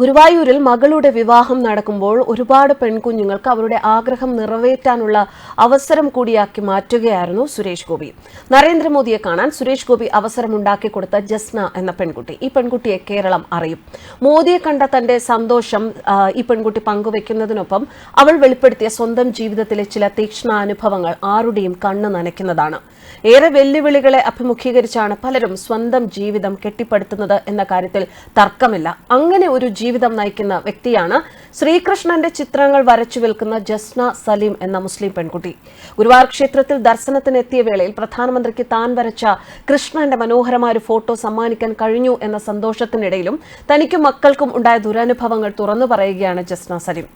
ഗുരുവായൂരിൽ മകളുടെ വിവാഹം നടക്കുമ്പോൾ ഒരുപാട് പെൺകുഞ്ഞുങ്ങൾക്ക് അവരുടെ ആഗ്രഹം നിറവേറ്റാനുള്ള അവസരം കൂടിയാക്കി മാറ്റുകയായിരുന്നു സുരേഷ് ഗോപി. നരേന്ദ്രമോദിയെ കാണാൻ സുരേഷ് ഗോപി അവസരമുണ്ടാക്കി കൊടുത്ത ജസ്ന എന്ന പെൺകുട്ടി. ഈ പെൺകുട്ടിയെ കേരളം അറിയും. മോദിയെ കണ്ട തന്റെ സന്തോഷം ഈ പെൺകുട്ടി പങ്കുവെക്കുന്നതിനൊപ്പം അവൾ വെളിപ്പെടുത്തിയ സ്വന്തം ജീവിതത്തിലെ ചില തീക്ഷ്ണ അനുഭവങ്ങൾ ആരുടെയും കണ്ണ് നനയ്ക്കുന്നതാണ്. ഏറെ വെല്ലുവിളികളെ അഭിമുഖീകരിച്ചാണ് പലരും സ്വന്തം ജീവിതം കെട്ടിപ്പടുത്തുന്നത് എന്ന കാര്യത്തിൽ തർക്കമില്ല. അങ്ങനെ ഒരു ജീവിതം നയിക്കുന്ന വ്യക്തിയാണ് ശ്രീകൃഷ്ണന്റെ ചിത്രങ്ങൾ വരച്ചു വിൽക്കുന്ന ജസ്ന സലീം എന്ന മുസ്ലിം പെൺകുട്ടി. ഗുരുവായൂർ ക്ഷേത്രത്തിൽ ദർശനത്തിനെത്തിയ വേളയിൽ പ്രധാനമന്ത്രിക്ക് താൻ വരച്ച കൃഷ്ണന്റെ മനോഹരമായ ഒരു ഫോട്ടോ സമ്മാനിക്കാൻ കഴിഞ്ഞു എന്ന സന്തോഷത്തിനിടയിലും തനിക്കും മക്കൾക്കും ഉണ്ടായ ദുരനുഭവങ്ങൾ തുറന്നു പറയുകയാണ് ജസ്ന സലീം.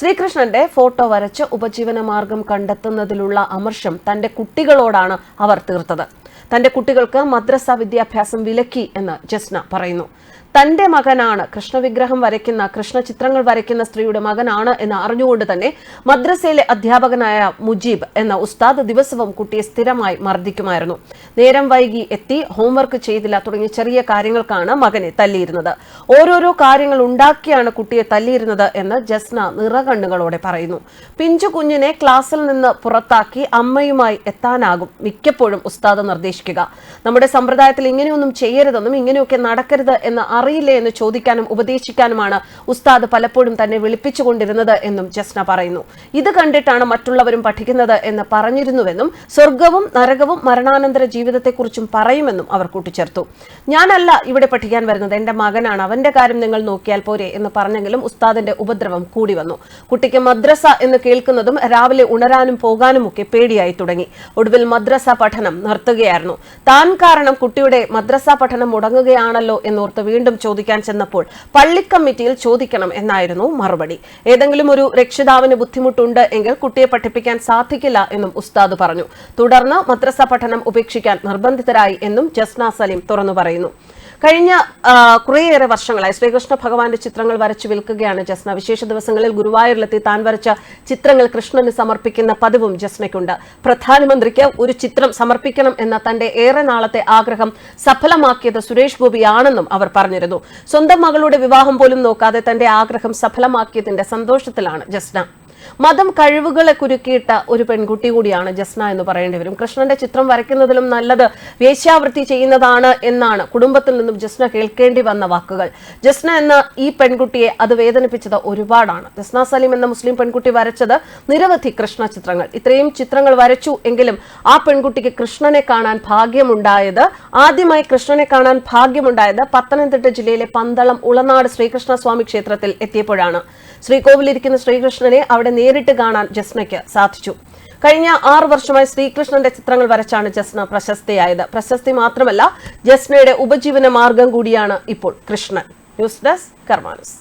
ശ്രീകൃഷ്ണന്റെ ഫോട്ടോ വരച്ച് ഉപജീവന മാർഗം കണ്ടെത്തുന്നതിലുള്ള അമർഷം തന്റെ കുട്ടികളോടാണ് അവർ തീർത്തത്. തന്റെ കുട്ടികൾക്ക് മദ്രസ വിദ്യാഭ്യാസം വിലക്കി എന്ന് ജസ്ന പറയുന്നു. തന്റെ മകനാണ്. കൃഷ്ണവിഗ്രഹം വരയ്ക്കുന്ന കൃഷ്ണ ചിത്രങ്ങൾ വരയ്ക്കുന്ന സ്ത്രീയുടെ മകനാണ് എന്ന് അറിഞ്ഞുകൊണ്ട് തന്നെ മദ്രസയിലെ അധ്യാപകനായ മുജീബ് എന്ന ഉസ്താദ് ദിവസവും കുട്ടിയെ സ്ഥിരമായി മർദ്ദിക്കുമായിരുന്നു. നേരം വൈകി എത്തി ഹോംവർക്ക് ചെയ്തില്ല തുടങ്ങിയ ചെറിയ കാര്യങ്ങൾക്കാണ് മകനെ തല്ലിയിരുന്നത്. ഓരോരോ കാര്യങ്ങൾ ഉണ്ടാക്കിയാണ് കുട്ടിയെ തല്ലിയിരുന്നത് എന്ന് ജസ്ന നിറകണ്ണുകളോടെ പറയുന്നു. പിഞ്ചു കുഞ്ഞിനെ ക്ലാസ്സിൽ നിന്ന് പുറത്താക്കി അമ്മയുമായി എത്താനാകും മിക്കപ്പോഴും ഉസ്താദ് നിർദ്ദേശിക്കുക. നമ്മുടെ സമ്പ്രദായത്തിൽ ഇങ്ങനെയൊന്നും ചെയ്യരുതെന്നും ഇങ്ങനെയൊക്കെ നടക്കരുത് എന്ന് അറിയില്ലേ എന്ന് ചോദിക്കാനും ഉപദേശിക്കാനുമാണ് ഉസ്താദ് പലപ്പോഴും തന്നെ വിളിപ്പിച്ചുകൊണ്ടിരുന്നത് എന്നും ജസ്ന പറയുന്നു. ഇത് കണ്ടിട്ടാണ് മറ്റുള്ളവരും പഠിക്കുന്നത് എന്ന് പറഞ്ഞിരുന്നുവെന്നും സ്വർഗവും നരകവും മരണാനന്തര ജീവിതത്തെക്കുറിച്ചും പറയുമെന്നും അവർ കൂട്ടിച്ചേർത്തു. ഞാനല്ല ഇവിടെ പഠിക്കാൻ വരുന്നത്. എന്റെ മകനാണ്. അവന്റെ കാര്യം നിങ്ങൾ നോക്കിയാൽ പോരെ എന്ന് പറഞ്ഞെങ്കിലും ഉസ്താദിന്റെ ഉപദ്രവം കൂടി വന്നു. കുട്ടിക്ക് മദ്രസ എന്ന് കേൾക്കുന്നതും രാവിലെ ഉണരാനും പോകാനുമൊക്കെ പേടിയായി തുടങ്ങി. ഒടുവിൽ മദ്രസ പഠനം നിർത്തുകയായിരുന്നു. താൻ കാരണം കുട്ടിയുടെ മദ്രസ പഠനം മുടങ്ങുകയാണല്ലോ എന്നോർത്ത് വീണ്ടും ചോദിക്കാൻ ചെന്നപ്പോൾ പള്ളിക്കമ്മിറ്റിയിൽ ചോദിക്കണം എന്നായിരുന്നു മറുപടി. ഏതെങ്കിലും ഒരു രക്ഷിതാവിന് ബുദ്ധിമുട്ടുണ്ട് എങ്കിൽ കുട്ടിയെ പഠിപ്പിക്കാൻ സാധിക്കില്ല എന്നും ഉസ്താദ് പറഞ്ഞു. തുടർന്ന് മദ്രസ പഠനം ഉപേക്ഷിക്കാൻ നിർബന്ധിതരായി എന്നും ജസ്ന സലീം തുറന്നു പറയുന്നു. കഴിഞ്ഞ കുറേയേറെ വർഷങ്ങളായി ശ്രീകൃഷ്ണ ഭഗവാന്റെ ചിത്രങ്ങൾ വരച്ചു വിൽക്കുകയാണ് ജസ്ന. വിശേഷ ദിവസങ്ങളിൽ ഗുരുവായൂരിലെത്തി താൻ വരച്ച ചിത്രങ്ങൾ കൃഷ്ണന് സമർപ്പിക്കുന്ന പതിവും ജസ്നയ്ക്കുണ്ട്. പ്രധാനമന്ത്രിക്ക് ഒരു ചിത്രം സമർപ്പിക്കണം എന്ന തന്റെ ഏറെ നാളത്തെ ആഗ്രഹം സഫലമാക്കിയത് സുരേഷ് ഗോപിയാണെന്നും അവർ പറഞ്ഞിരുന്നു. സ്വന്തം മകളുടെ വിവാഹം പോലും നോക്കാതെ തന്റെ ആഗ്രഹം സഫലമാക്കിയതിന്റെ സന്തോഷത്തിലാണ് ജസ്ന. മതം കഴിവുകളെ കുരുക്കിയിട്ട ഒരു പെൺകുട്ടി കൂടിയാണ് ജസ്ന എന്ന് പറയേണ്ടി വരും. കൃഷ്ണന്റെ ചിത്രം വരയ്ക്കുന്നതിലും നല്ലത് വേശ്യാവൃത്തി ചെയ്യുന്നതാണ് എന്നാണ് കുടുംബത്തിൽ നിന്നും ജസ്ന കേൾക്കേണ്ടി വന്ന വാക്കുകൾ. ജസ്ന എന്ന ഈ പെൺകുട്ടിയെ അത് വേദനിപ്പിച്ചത് ഒരുപാടാണ്. ജസ്ന സലീം എന്ന മുസ്ലിം പെൺകുട്ടി വരച്ചത് നിരവധി കൃഷ്ണ ചിത്രങ്ങൾ. ഇത്രയും ചിത്രങ്ങൾ വരച്ചു എങ്കിലും ആ പെൺകുട്ടിക്ക് കൃഷ്ണനെ കാണാൻ ഭാഗ്യമുണ്ടായത് ആദ്യമായി കൃഷ്ണനെ കാണാൻ ഭാഗ്യമുണ്ടായത് പത്തനംതിട്ട ജില്ലയിലെ പന്തളം ഉളനാട് ശ്രീകൃഷ്ണ സ്വാമി ക്ഷേത്രത്തിൽ എത്തിയപ്പോഴാണ്. ശ്രീകോവിലിരിക്കുന്ന ശ്രീകൃഷ്ണനെ അവിടെ നേരിട്ട് കാണാൻ ജസ്നയ്ക്ക് സാധിച്ചു. കഴിഞ്ഞ ആറു വർഷമായി ശ്രീകൃഷ്ണന്റെ ചിത്രങ്ങൾ വരച്ചാണ് ജസ്ന പ്രശസ്തയായത്. പ്രശസ്തി മാത്രമല്ല ജസ്നയുടെ ഉപജീവന മാർഗം കൂടിയാണ് ഇപ്പോൾ കൃഷ്ണൻ. News desk കർമാനസ്.